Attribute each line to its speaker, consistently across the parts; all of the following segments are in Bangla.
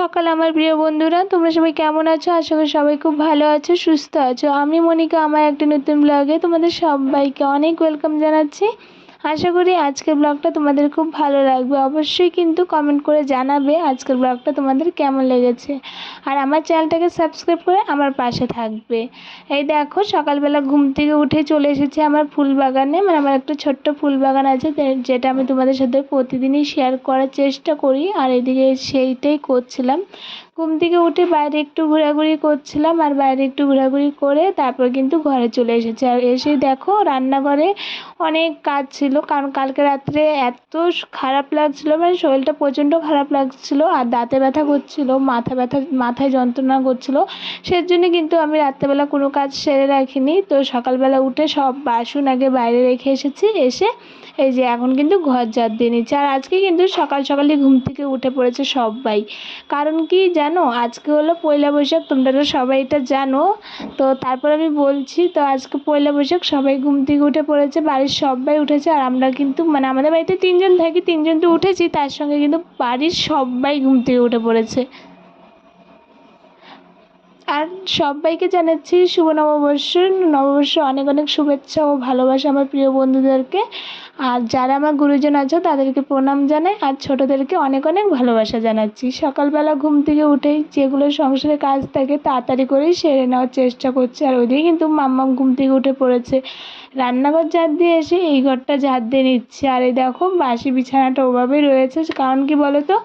Speaker 1: সকাল, আমার প্রিয় বন্ধুরা। তোমরা সবাই কেমন আছো? আশা করি সবাই খুব ভালো আছো, সুস্থ আছো। আমি মনিকা, আমার একটা নতুন ব্লগে তোমাদের সবাইকে অনেক ওয়েলকাম জানাচ্ছি। আশা করি আজকের ব্লগটা তোমাদের খুব ভালো লাগবে। অবশ্যই কিন্তু কমেন্ট করে জানাবে আজকের ব্লগটা তোমাদের কেমন লেগেছে। আর আমার চ্যানেলটাকে সাবস্ক্রাইব করে আমার পাশে থাকবে। এই দেখো, সকালবেলা ঘুম থেকে উঠে চলে এসেছি আমার ফুল বাগানে। মানে আমার একটা ছোট্ট ফুল বাগান আছে যেটা আমি তোমাদের সাথে প্রতিদিনই শেয়ার করার চেষ্টা করি। আর এদিকে সেইটাই করছিলাম। ঘুম থেকে উঠে বাইরে একটু ঘোরাঘুরি করছিলাম আর বাইরে একটু ঘোরাঘুরি করে তারপর কিন্তু ঘরে চলে এসেছি। আর এসে দেখো রান্নাঘরে অনেক কাজ ছিল, কারণ কালকে রাত্রে এত খারাপ লাগছিল মানে শরীরটা প্রচণ্ড খারাপ লাগছিল আর দাঁতে ব্যথা করছিল, মাথা ব্যথা, মাথায় যন্ত্রণা করছিল। সেজন্য কিন্তু আমি রাত্রেবেলা কোনো কাজ সেরে রাখিনি। তো সকালবেলা উঠে সব বাসন আগে বাইরে রেখে এসেছি, এসে এই যে এখন কিন্তু ঘর ঝাড় দিয়ে নিচ্ছে আর আজকে কিন্তু সকাল সকালই ঘুম থেকে উঠে পড়েছে সবাই। কারণ কি জানো? আজকে হলো পয়লা বৈশাখ, তোমরা তো সবাই এটা জানো। তো তারপর আমি বলছি, তো আজকে পয়লা বৈশাখ সবাই ঘুম থেকে উঠে পড়েছে, বাড়ির সবাই উঠেছে, আর আমরা কিন্তু মানে আমাদের বাড়িতে তিনজন থাকি, তিনজন তো উঠেছি, তার সঙ্গে কিন্তু বাড়ির সবাই ঘুম থেকে উঠে পড়েছে। আর সবাইকে জানাচ্ছি শুভ নববর্ষ নববর্ষ অনেক অনেক শুভেচ্ছা ও ভালোবাসা আমার প্রিয় বন্ধুদেরকে। আর যারা আমার গুরুজন আছে, তাদেরকে প্রণাম জানাই। আর ছোটোদেরকে অনেক অনেক ভালোবাসা জানাচ্ছি। সকালবেলা ঘুম থেকে উঠেই যেগুলো সংসারে কাজ থাকে, তাড়াতাড়ি করেই সেরে নেওয়ার চেষ্টা করছি। আর ওইদিকে কিন্তু মাম্মাম ঘুম থেকে উঠে পড়েছে। রান্নাঘর ঝাড় দিয়ে এসে এই ঘরটা ঝাড় দিয়ে নিচ্ছে। আর এই দেখো, বাসি বিছানাটা ওভাবেই রয়েছে। কারণ কি বলো তো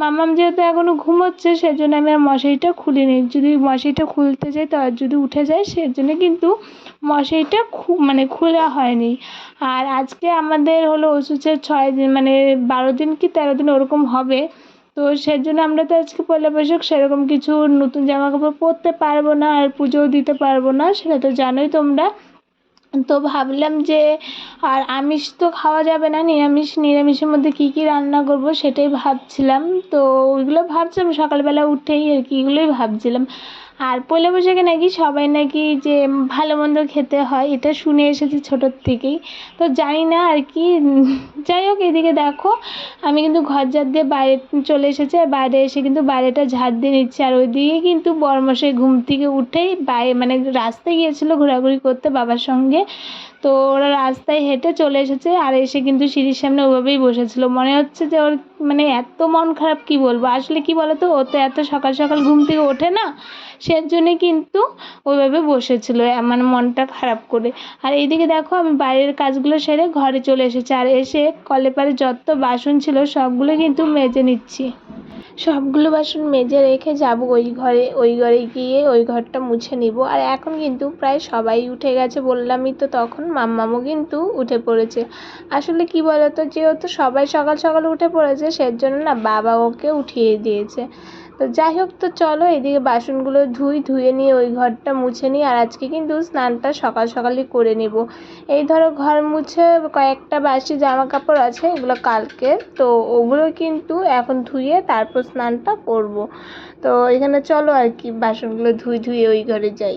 Speaker 1: মাম্মাম যেহেতু এখনও ঘুমোচ্ছে, সেজন্য আমি আর মশারিটা খুলিনি। যদি মশারিটা খুলতে যাই, তো আর যদি উঠে যায়, সেজন্য কিন্তু মশারিটা খু মানে খোলা হয়নি। আর আজকে আমাদের হলো ওষুধের ছয় দিন মানে বারো দিন কি তেরো দিন ওরকম হবে। তো সেজন্য আমরা তো আজকে পয়লা বৈশাখ, সেরকম কিছু নতুন জামা কাপড় পরতে পারব না আর পুজোও দিতে পারব না, সেটা তো জানোই তোমরা। তো ভাবলাম যে, আর আমিষ তো খাওয়া যাবে না, নিরামিষ, নিরামিষের মধ্যে কী কী রান্না করব সেটাই ভাবছিলাম। তো ওইগুলো ভাবছিলাম, সকালবেলা উঠেই আর কি, এগুলোই ভাবছিলাম। আর পয়লা বৈশাখে নাকি সবাই নাকি যে ভালো মন্দ খেতে হয়, এটা শুনে এসেছি ছোটোর থেকেই। তো জানি না আর কি, যাই হোক এদিকে দেখো, আমি কিন্তু ঘর ঝাড় দিয়ে বাইরে চলে এসেছি আর বাইরে এসে কিন্তু বাইরেটা ঝাড় দিয়ে নিচ্ছি। আর ওইদিকে কিন্তু বড়মশাই ঘুম থেকে উঠেই বাইরে মানে রাস্তায় গিয়েছিল ঘোরাঘুরি করতে বাবার সঙ্গে। তো ওরা রাস্তায় হেঁটে চলে এসেছে আর এসে কিন্তু সিঁড়ির সামনে ওভাবেই বসেছিল। মনে হচ্ছে যে ওর মানে এত মন খারাপ কি বলব? আসলে কি বলতো? ও তো এত সকাল সকাল ঘুম থেকে ওঠে না সের জন্যে কিন্তু ওইভাবে বসেছিল। মানে মনটা খারাপ করে। আর এইদিকে দেখো, আমি বাইরের কাজগুলো সেরে ঘরে চলে এসেছি। আর এসে কলে পারে যত বাসন ছিল, সবগুলো কিন্তু মেজে নিচ্ছি। সবগুলো বাসন মেজে রেখে যাব ওই ঘরে ওই ঘরে গিয়ে ওই ঘরটা মুছে নিব। আর এখন কিন্তু প্রায় সবাই উঠে গেছে বললামই তো তখন মাম্মামও কিন্তু উঠে পড়েছে। আসলে কি বলতো, যেহেতু সবাই সকাল সকাল উঠে পড়েছে, সেজন্য না বাবা ওকে উঠিয়ে দিয়েছে। তো যাই হোক, তো চলো এদিকে বাসনগুলো ধুই, ধুয়ে নিয়ে ওই ঘরটা মুছে নিই, আর আজকে কিন্তু স্নানটা সকাল সকালই করে নেব। এই ধরো ঘর মুছে কয়েকটা বাসি জামা কাপড় আছে, এগুলো কালকে, তো ওগুলো কিন্তু এখন ধুয়ে তারপর স্নানটা করব। তো এখানে চলো আর কি, বাসনগুলো ধুই, ধুয়ে ওই ঘরে যাই।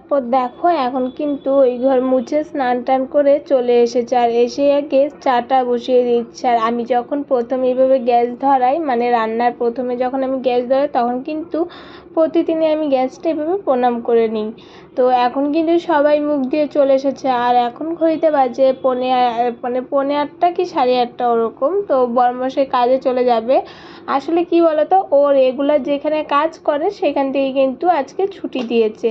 Speaker 1: তারপর দেখো, এখন কিন্তু ওই ঘর মুছে স্নান টান করে চলে এসেছে আর এসে আগে চাটা বসিয়ে দিচ্ছে। আর আমি যখন প্রথম এইভাবে গ্যাস ধরাই মানে রান্নার প্রথমে যখন আমি গ্যাস ধরাই, তখন কিন্তু প্রতিদিনই আমি গ্যাসটা এভাবে প্রণাম করে নিই। তো এখন কিন্তু সবাই মুখ দিয়ে চলে এসেছে। আর এখন ঘড়িতে বাজে পনে মানে পনে আটটা কি সাড়ে আটটা ওরকম, তো বড়মশাই কাজে চলে যাবে। আসলে কি বলতো ও রেগুলার যেখানে কাজ করে, সেখান থেকে কিন্তু আজকে ছুটি দিয়েছে।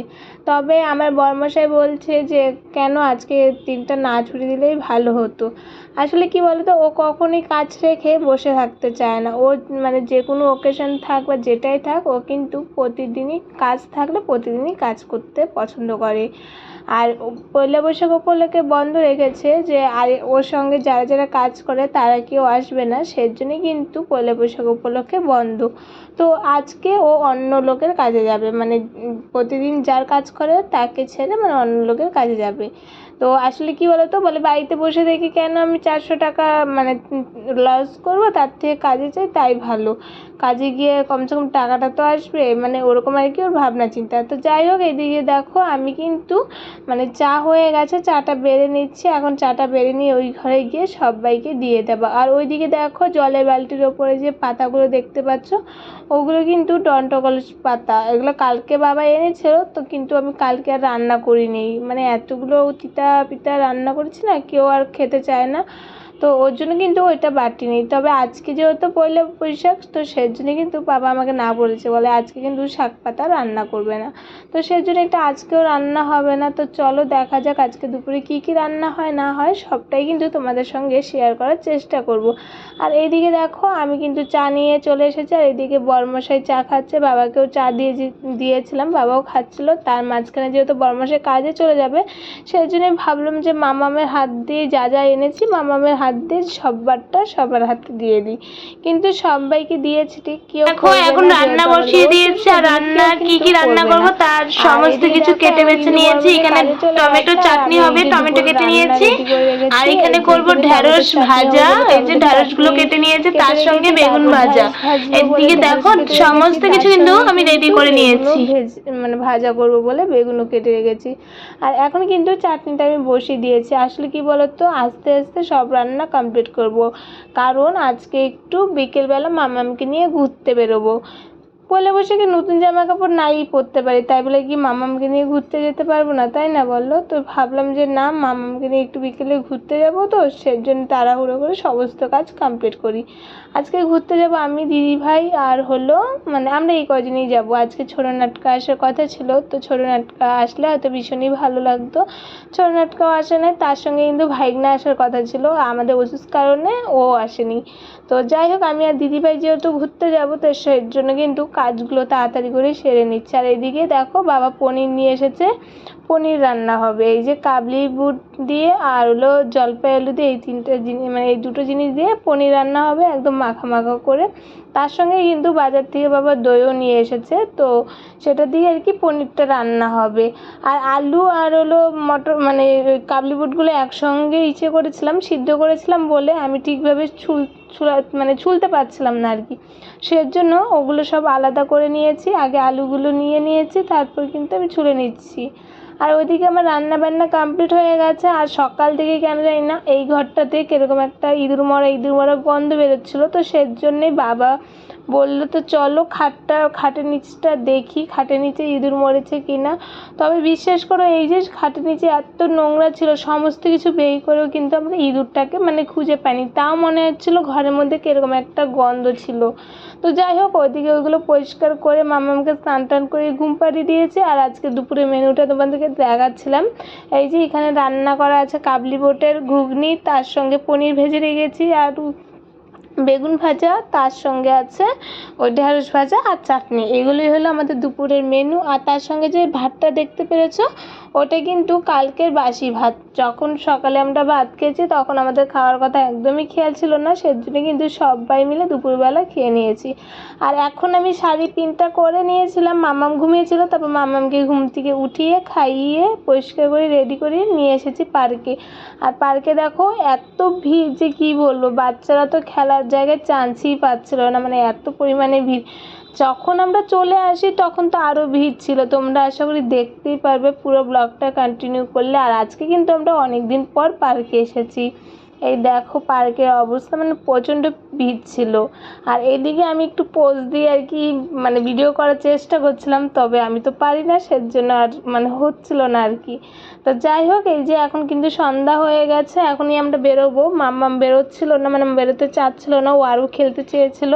Speaker 1: তবে আমার বর্মশাই বলছে যে, কেন আজকে দিনটা না ছুটি দিলেই ভালো হতো? আসলে কি বলতো, ও কখনোই কাজ রেখে বসে থাকতে চায় না। ও মানে যে কোনো অকেশন থাক বা যেটাই থাক, ও কিন্তু প্রতিদিনই কাজ থাকলে প্রতিদিনই কাজ করতে পছন্দ করে। আর পয়লা বৈশাখ উপলক্ষে বন্ধ রেখেছে যে, আর ওর সঙ্গে যারা যারা কাজ করে তারা কেউ আসবে না সেই জন্যই কিন্তু পয়লা বৈশাখ উপলক্ষে বন্ধ। তো আজকে ও অন্য লোকের কাজে যাবে মানে প্রতিদিন যার কাজ করে তাকে ছেড়ে মানে অন্য লোকের কাজে যাবে। তো আসলে কি বলতো? বলে বাড়িতে বসে দেখি কেন আমি চারশো টাকা মানে লস করব, তার থেকে কাজে যাই তাই ভালো। কাজে গিয়ে কমসে কম টাকাটা তো আসবে মানে ওরকম আর কি ওর ভাবনা, চিন্তা। তো যাই হোক, এদিকে দেখো, আমি কিন্তু মানে চা হয়ে গেছে, চাটা বেড়ে নিচ্ছি। এখন চাটা বেড়ে নিয়ে ওই ঘরে গিয়ে সবাইকে দিয়ে দেবো। আর ওইদিকে দেখো, জলের বালতির ওপরে যে পাতাগুলো দেখতে পাচ্ছ, ওগুলো কিন্তু টন্টকলস পাতা। এগুলো কালকে বাবা এনেছিল, তো কিন্তু আমি কালকে আর রান্না করিনি। মানে এতগুলো তিতা পিতা রান্না করেছি না কেউ আর খেতে চায় না। তো ওর জন্য কিন্তু ওইটা বাটিনি তবে আজকে যেহেতু পয়লা বৈশাখ, তো সেই জন্য কিন্তু বাবা আমাকে না বলেছে। বলে আজকে কিন্তু শাক পাতা রান্না করবে না। তো সেই জন্য একটা আজকেও রান্না হবে না। তো চলো দেখা যাক আজকে দুপুরে কী কী রান্না হয়, না হয়, সবটাই কিন্তু তোমাদের সঙ্গে শেয়ার করার চেষ্টা করব। আর এইদিকে দেখো, আমি কিন্তু চা নিয়ে চলে এসেছি। আর এদিকে বরমশাই চা খাচ্ছে। বাবাকেও চা দিয়ে দিয়েছিলাম। বাবাও খাচ্ছিলো। তার মাঝখানে যেহেতু বরমশাই কাজে চলে যাবে সেই জন্যই ভাবলাম যে মামামের হাত দিয়ে যা যা এনেছি, মামামের হাত দিয়ে সববারটা সবার হাতে দিয়ে দিই। কিন্তু সবাইকে দিয়েছি ঠিক কেউ
Speaker 2: দেখো এখন রান্না বসিয়ে দিয়েছি আর রান্না কি কি রান্না
Speaker 1: করব
Speaker 2: তার সমস্ত কিছু কেটে বেছে নিয়েছি এখানে টমেটো চাটনি হবে টমেটো কেটে নিয়েছি। আর এখানে করব ঢ্যাঁড়স ভাজা এই যে
Speaker 1: ঢ্যাঁড়সগুলো
Speaker 2: কেটে নিয়েছি তার সঙ্গে বেগুন ভাজা এদিকে দেখো সমস্ত কিছু কিন্তু আমি রেডি করে নিয়েছি।
Speaker 1: মানে ভাজা করব বলে বেগুনও কেটে রেখেছি। আর এখন কিন্তু চাটনিটা আমি বসিয়ে দিয়েছি আসলে কি বলতো আস্তে আস্তে সব রান্না কমপ্লিট করব। কারণ আজকে একটু বিকেলবেলা মামামকে নিয়ে ঘুরতে বেরোবো। পয়লা বৈশাখে নতুন জামা কাপড় নাই পরতে পারি? তাই বলে কি মামামকে নিয়ে ঘুরতে যেতে পারব না, তাই না বলো? তো ভাবলাম যে না, মামামকে নিয়ে একটু বিকেলে ঘুরতে যাব তো, সেজন্য তাড়াহুড়ো করে সমস্ত কাজ কমপ্লিট করি। আজকে ঘুরতে যাব আমি, দিদি ভাই আর হলো মানে আমরা এই কজনই যাব। আজকে ছোটো নাটকা আসার কথা ছিল, তো ছোটো নাটকা আসলে হয়তো ভীষণই ভালো লাগতো। ছোটো নাটকাও আসে নাই, তার সঙ্গে কিন্তু ভাইগনা আসার কথা ছিল, আমাদের অসুস্থ কারণে ও আসেনি। তো যাই হোক, আমি আর দিদিভাই যেহেতু ঘুরতে যাব, তো সেই জন্য কিন্তু কাজগুলো তাড়াতাড়ি করে সেরে নিচ্ছে। আর এদিকে দেখো বাবা পনির নিয়ে এসেছে, পনির রান্না হবে। এই যে কাবলি বুট দিয়ে আর হলো জলপাই আলু দিয়ে এই তিনটে জিনিস মানে এই দুটো জিনিস দিয়ে পনির রান্না হবে একদম মাখা মাখা করে। তার সঙ্গে কিন্তু বাজার থেকে বাবা দইও নিয়ে এসেছে, তো সেটা দিয়ে আর কি পনিরটা রান্না হবে। আর আলু আর হলো মটর মানে কাবলি বুটগুলো একসঙ্গে ইসে করেছিলাম, সিদ্ধ করেছিলাম বলে আমি ঠিকভাবে ছুল ছুলা মানে ছুলতে পারছিলাম না আর কি। সেজন্য ওগুলো সব আলাদা করে নিয়েছি, আগে আলুগুলো নিয়ে নিয়েছি, তারপর কিন্তু আমি ছুলে নিচ্ছি। আর ওইদিকে আমার রান্না বান্না কমপ্লিট হয়ে গেছে, আর সকাল থেকে কেন জানি না, এই ঘরটাতে কীরকম একটা ইঁদুর মরা ইঁদুর মরা গন্ধ বেরোচ্ছিলো, তো সেজন্যই বাবা বলল তো, চলো খাটটা, খাটের নিচটা দেখি, খাটের নিচে ইঁদুর মরেছে কি না তবে বিশ্বাস করো, এই যে খাটের নিচে এত নোংরা ছিল, সমস্ত কিছু বের করেও কিন্তু আমরা ইঁদুরটাকে মানে খুঁজে পাইনি। তাও মনে হচ্ছিল ঘরের মধ্যে কীরকম একটা গন্ধ ছিল। তো যাই হোক, ওইদিকে ওইগুলো পরিষ্কার করে মামামকে স্নান টান করে ঘুম পাড়িয়ে দিয়েছে। আর আজকে দুপুরে মেনুটা তোমাদেরকে দেখাচ্ছিলাম। এই যে এখানে রান্না করা আছে কাবলি বোটের ঘুগনি, তার সঙ্গে পনির ভেজে রেখেছি। আর বেগুন ভাজা, তার সঙ্গে আছে ওই ঢেঁড়স ভাজা আর চাটনি। এগুলোই হলো আমাদের দুপুরের মেনু আর তার সঙ্গে যে ভাতটা দেখতে পেরেছ ওটা কিন্তু কালকের বাসি ভাত। যখন সকালে আমরা ভাত খেয়েছি, তখন আমাদের খাওয়ার কথা একদমই খেয়াল ছিল না, সেজন্য কিন্তু সবাই মিলে দুপুরবেলা খেয়ে নিয়েছি। আর এখন আমি শাড়ি পিনটা করে নিয়েছিলাম, মামাম ঘুমিয়েছিল, তারপর মামামকে ঘুম থেকে উঠিয়ে খাইয়ে পরিষ্কার করে রেডি করে নিয়ে এসেছি পার্কে। আর পার্কে দেখো, এত ভিড় যে কী বলব, বাচ্চারা তো খেলার জায়গায় চান্সই পাচ্ছিল না মানে এত পরিমাণে ভিড়। যখন আমরা চলে আসি, তখন তো আরও ভিড় ছিল। তোমরা আশা করি দেখতেই পারবে, পুরো ব্লগটা কন্টিনিউ করলে। আর আজকে কিন্তু আমরা অনেক দিন পর পার্কে এসেছি। এই দেখো পার্কের অবস্থা মানে প্রচণ্ড ভিড় ছিল। আর এদিকে আমি একটু পোজ দিয়ে আর কি মানে ভিডিও করার চেষ্টা করছিলাম, তবে আমি তো পারি না, সেজন্য আর মানে হচ্ছিল না আর কি। তো যাই হোক, এই যে এখন কিন্তু সন্ধ্যা হয়ে গেছে, এখনই আমরা বেরোবো। মাম্মাম বেরোচ্ছিল না মানে বেরোতে চাচ্ছিল না, ও আরও খেলতে চেয়েছিল।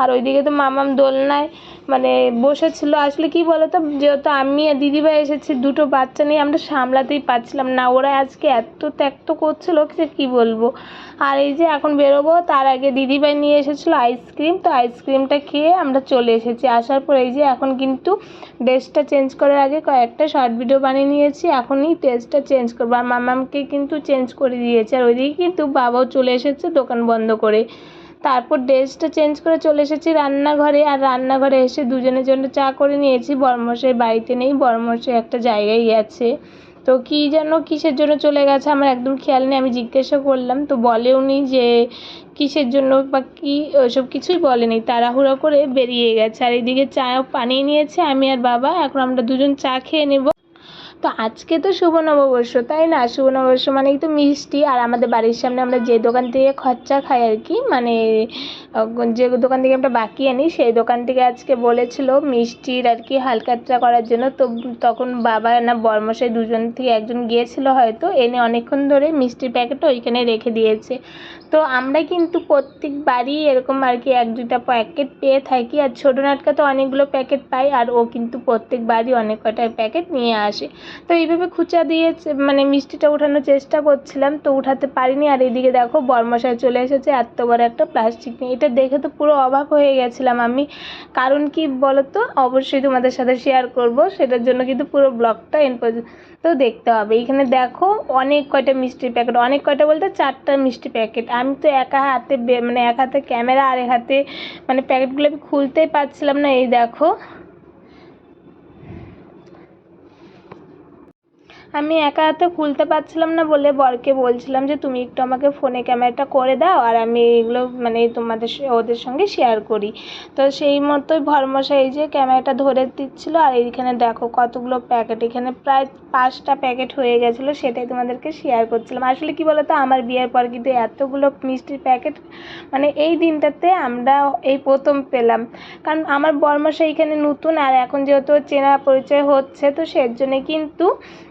Speaker 1: আর ওইদিকে তো মাম্মাম দোলনায় মানে বসেছিল। আসলে কি বলতো, যেহেতু আমি আর দিদিভাই এসেছি, দুটো বাচ্চা নিয়ে আমরা সামলাতেই পারছিলাম না। ওরা আজকে এত ত্যাক্ত করছিল যে কী বলব? আর এই যে এখন বেরোবো, তার আগে দিদিভাই নিয়ে এসেছিল আইসক্রিম। তো আইসক্রিমটা খেয়ে আমরা চলে এসেছি। আসার পর এই যে এখন কিন্তু ড্রেসটা চেঞ্জ করার আগে কয়েকটা শর্ট ভিডিও বানিয়ে নিয়েছি। এখনই ড্রেসটা চেঞ্জ করব। আর মামামকে কিন্তু চেঞ্জ করে দিয়েছে। আর ওইদিকে কিন্তু বাবাও চলে এসেছে দোকান বন্ধ করে। তারপর ড্রেসটা চেঞ্জ করে চলে এসেছি রান্নাঘরে। আর রান্নাঘরে এসে দুজনের জন্য চা করে নিয়েছি। বড়মশাই বাড়িতে নেই। বড়মশাই একটা জায়গায় গেছে। তো কী যেন কিসের জন্য চলে গেছে আমার একদম খেয়াল নেই। আমি জিজ্ঞাসা করলাম, তো বলে উনি যে কিসের জন্য বা কী, ওসব কিছুই বলেনি তাড়াহুড়ো করে বেরিয়ে গেছে। আর এদিকে চা বানিয়ে নিয়েছে, আমি আর বাবা, এখন আমরা দুজন চা খেয়ে নেব। তো আজকে তো শুভ নববর্ষ, তাই না? শুভ নববর্ষ মানেই তো মিষ্টি। আর আমাদের বাড়ির সামনে আমরা যে দোকান থেকে খরচা খাই আর কি মানে যে দোকান থেকে আমরা বাকি আনি, সেই দোকান থেকে আজকে বলেছিল মিষ্টির আর কি হালকাত্রা করার জন্য। তো তখন বাবা না, বর্মশাই দুজন থেকে একজন গিয়েছিল হয়তো, এনে অনেকক্ষণ ধরে মিষ্টির প্যাকেটটা ওইখানে রেখে দিয়েছে। তো আমরা কিন্তু প্রত্যেকবারই এরকম আর কি এক দুটা প্যাকেট পেয়ে থাকি। আর ছোটো নাটকা তো অনেকগুলো প্যাকেট পাই আর ও কিন্তু প্রত্যেকবারই অনেক কটা প্যাকেট নিয়ে আসে। তো এইভাবে খুচা দিয়ে মানে মিষ্টিটা ওঠানোর চেষ্টা করছিলাম, তো উঠাতে পারিনি। আর এদিকে দেখো বর্মশাই চলে এসেছে, এত বড় একটা প্লাস্টিক নিয়ে। এটা দেখে তো পুরো অবাক হয়ে গেছিলাম আমি। কারণ কি বলো তো অবশ্যই তোমাদের সাথে শেয়ার করব। সেটার জন্য কিন্তু পুরো ব্লগটা এন পর্যন্ত দেখতে হবে। এখানে দেখো অনেক কয়টা মিষ্টির প্যাকেট অনেক কয়টা বলতে চারটা মিষ্টি প্যাকেট আমি তো একা হাতে মানে এক হাতে ক্যামেরা আর এক হাতে মানে প্যাকেটগুলো আমি খুলতেই পারছিলাম না, এই দেখো। আমি একা হাতে খুলতে পারছিলাম না বলে বরকে বলছিলাম যে তুমি একটু আমাকে ফোনে ক্যামেরাটা করে দাও আর আমি এগুলো মানে তোমাদের ওদের সঙ্গে শেয়ার করি। তো সেই মতোই ভরমশাই এই যে ক্যামেরাটা ধরে দিচ্ছিল আর এইখানে দেখো কতগুলো প্যাকেট এখানে প্রায় পাঁচটা প্যাকেট হয়ে গেছিল সেটাই তোমাদেরকে শেয়ার করছিলাম। আসলে কি বলতো আমার বিয়ের পর কিন্তু এতগুলো মিষ্টির প্যাকেট মানে এই দিনটাতে আমরা এই প্রথম পেলাম। কারণ আমার বরমশাই এখানে নতুন আর এখন যেহেতু চেনা পরিচয় হচ্ছে তো সের জন্যে কিন্তু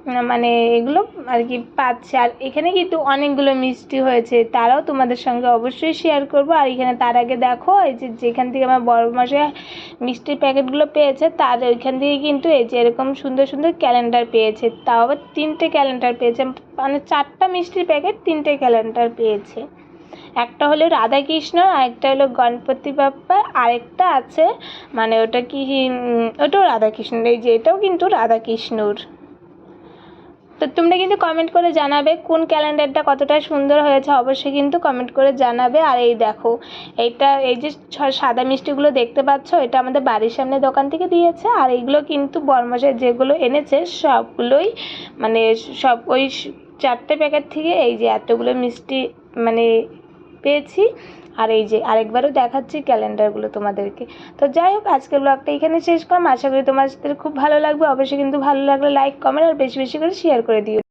Speaker 1: উম, মানে এগুলো আর কি পাচ্ছে। আর এখানে কিন্তু অনেকগুলো মিষ্টি হয়েছে, তারাও তোমাদের সঙ্গে অবশ্যই শেয়ার করব। আর এখানে তার আগে দেখো, এই যে যেখান থেকে আমার বড় মশাই মিষ্টির প্যাকেটগুলো পেয়েছে, তার ওইখান থেকে কিন্তু এই যে এরকম সুন্দর সুন্দর ক্যালেন্ডার পেয়েছে। তাও আবার তিনটে ক্যালেন্ডার পেয়েছে মানে চারটা মিষ্টির প্যাকেট তিনটে ক্যালেন্ডার পেয়েছে। একটা হলো রাধাকৃষ্ণ, আরেকটা হলো গণপতি বাপ্পা, আরেকটা আছে মানে ওটা কি ওটাও রাধাকৃষ্ণ এই যে এটাও কিন্তু রাধাকৃষ্ণর। তো তোমরা কিন্তু কমেন্ট করে জানাবে কোন ক্যালেন্ডারটা কতটা সুন্দর হয়েছে, অবশ্যই কিন্তু কমেন্ট করে জানাবে। আর এই দেখো, এইটা, এই যে সাদা মিষ্টিগুলো দেখতে পাচ্ছ, এটা আমাদের বাড়ির সামনে দোকান থেকে দিয়েছে। আর এইগুলো কিন্তু বরমাসের যেগুলো এনেছে, সবগুলোই মানে সব ওই চারটে প্যাকেট থেকে এই যে এতগুলো মিষ্টি মানে পেয়েছি। আর এই যে আরেকবারও দেখাচ্ছি ক্যালেন্ডারগুলো তোমাদেরকে। তো যাই হোক, আজকের ব্লগটা এখানে শেষ করলাম। আশা করি তোমাদের খুব ভালো লাগবে। অবশ্যই কিন্তু ভালো লাগলে লাইক কমেন্ট আর বেশি বেশি করে শেয়ার করে দিও।